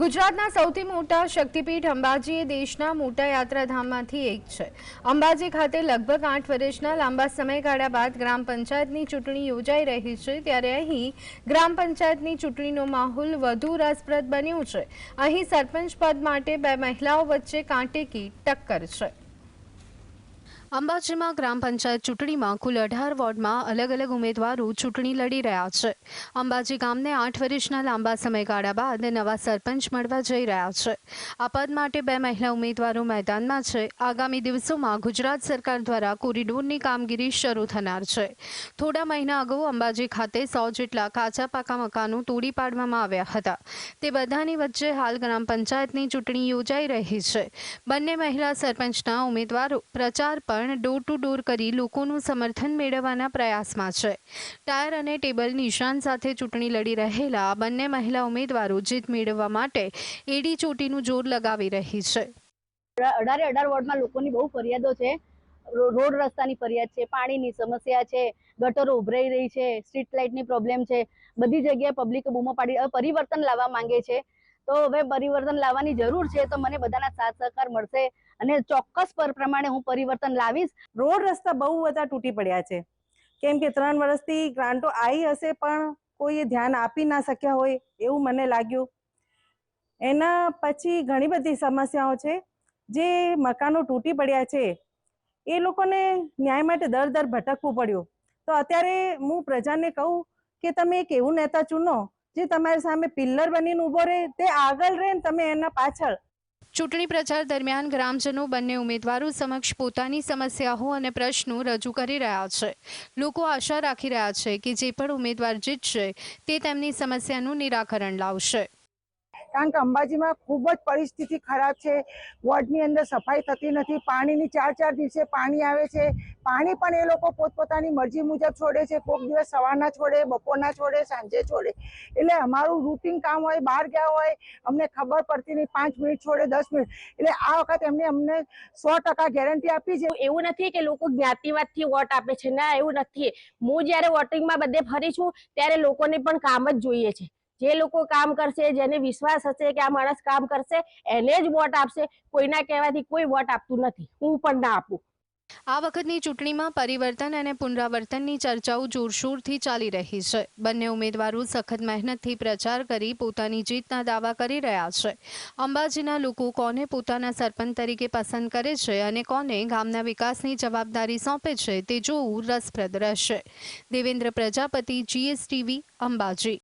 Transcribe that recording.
ગુજરાતના સૌથી મોટા શક્તિપીઠ અંબાજી એ દેશના મોટા યાત્રાધામમાંથી એક છે. અંબાજી ખાતે લગભગ આઠ વર્ષના લાંબા સમયગાળા બાદ ગ્રામ પંચાયતની ચૂંટણી યોજાઈ રહી છે, ત્યારે અહીં ગ્રામ પંચાયતની ચૂંટણીનો માહોલ વધુ રસપ્રદ બન્યો છે. અહીં સરપંચ પદ માટે બે મહિલાઓ વચ્ચે કાંટેકી ટક્કર છે. અંબાજીમાં ગ્રામ પંચાયત ચૂંટણીમાં કુલ અઢાર વોર્ડમાં અલગ અલગ ઉમેદવારો ચૂંટણી લડી રહ્યા છે. અંબાજી ગામને આઠ વર્ષના લાંબા સમયગાળા બાદ નવા સરપંચ મળવા જઈ રહ્યા છે. આ પદ માટે બે મહિલા ઉમેદવારો મેદાનમાં છે. આગામી દિવસોમાં ગુજરાત સરકાર દ્વારા કોરિડોરની કામગીરી શરૂ થનાર છે. થોડા મહિના અગાઉ અંબાજી ખાતે સો જેટલા કાચા પાકા મકાનો તોડી પાડવામાં આવ્યા હતા. તે બધાની વચ્ચે હાલ ગ્રામ પંચાયતની ચૂંટણી યોજાઈ રહી છે. બંને મહિલા સરપંચના ઉમેદવારો પ્રચાર પણ ડોર ટુ ડોર કરી લોકોનું સમર્થન મેળવવાના પ્રયાસમાં છે. ટાયર અને ટેબલ નિશાન સાથે ચૂંટણી લડી રહેલા બંને મહિલા ઉમેદવારો જીત મેળવવા માટે એડી ચોટીનું જોર લગાવી રહી છે. અઢારે અઢાર વોર્ડમાં લોકોની બહુ ફરિયાદો છે. રોડ રસ્તાની ફરિયાદ છે, પાણીની સમસ્યા છે, ગટરો ઉભરાઈ રહી છે, સ્ટ્રીટ લાઇટની પ્રોબ્લેમ છે. બધી જગ્યાએ પબ્લિક બૂમો પાડી પરિવર્તન લાવવા માંગે છે. તો હવે પરિવર્તન લાવવાની જરૂર છે તો મને બધાના સાથ સહકાર મળશે અને ચોક્કસ પર પ્રમાણે હું પરિવર્તન લાવીશ. રોડ રસ્તા બહુ બધા તૂટી પડ્યા છે. કેમ કે ત્રણ વર્ષથી ગ્રાન્ટો આવી હશે પણ કોઈએ ધ્યાન આપી ના શક્યા હોય એવું મને લાગ્યું. એના પછી ઘણી બધી સમસ્યાઓ છે. જે મકાનો તૂટી પડ્યા છે, એ લોકોને ન્યાય માટે દર દર ભટકવું પડ્યું. તો અત્યારે હું પ્રજાને કહું કે તમે એક એવું નેતા ચૂનો જે તમારી સામે પિલ્લર બનીને ઊભો રહે, તે આગળ રહે ને તમે એના પાછળ. ચૂંટણી પ્રચાર દરમિયાન ગ્રામજનો બંને ઉમેદવારો સમક્ષ પોતાની સમસ્યાઓ અને પ્રશ્નો રજૂ કરી રહ્યા છે. લોકો આશા રાખી રહ્યા છે કે જે પણ ઉમેદવાર જીતશે, તે તેમની સમસ્યાનું નિરાકરણ લાવશે. કારણ કે અંબાજીમાં ખૂબ જ પરિસ્થિતિ ખરાબ છે. વોર્ડની અંદર સફાઈ થતી નથી. પાણીની ચાર ચાર દિવસે પાણી આવે છે. પાણી પણ એ લોકો પોતપોતાની મરજી મુજબ છોડે છે. કોઈક દિવસ સવારના છોડે, બપોરના છોડે, સાંજે છોડે. એટલે અમારું રૂટીન કામ હોય, બહાર ગયા હોય, અમને ખબર પડતી નહીં. પાંચ મિનિટ છોડે, દસ મિનિટ. એટલે આ વખત એમને અમને સો ગેરંટી આપી છે. એવું નથી કે લોકો જ્ઞાતિવાદથી વોટ આપે છે. ના, એવું નથી. હું જ્યારે વોટિંગમાં બધે ફરી છું, ત્યારે લોકોને પણ કામ જ જોઈએ છે. જે લોકો કામ કરશે, જેને વિશ્વાસ હશે કે આ માણસ કામ કરશે, એને જ વોટ આપશે. કોઈના કહેવાથી કોઈ વોટ આપતું નથી. હું પણ ના આપું. આ વખતની ચૂંટણીમાં પરિવર્તન અને પુનરાવર્તનની ચર્ચાઓ જોરશોરથી ચાલી રહી છે. બંને ઉમેદવારો સખત મહેનતથી પ્રચાર કરી પોતાની જીતના દાવા કરી રહ્યા છે. અંબાજીના લોકો કોને પોતાના સરપંચ તરીકે પસંદ કરે છે અને કોને ગામના વિકાસની જવાબદારી સોંપે છે તે જોવું રસપ્રદ રહેશે. દેવેન્દ્ર પ્રજાપતિ જીએસટીવી અંબાજી.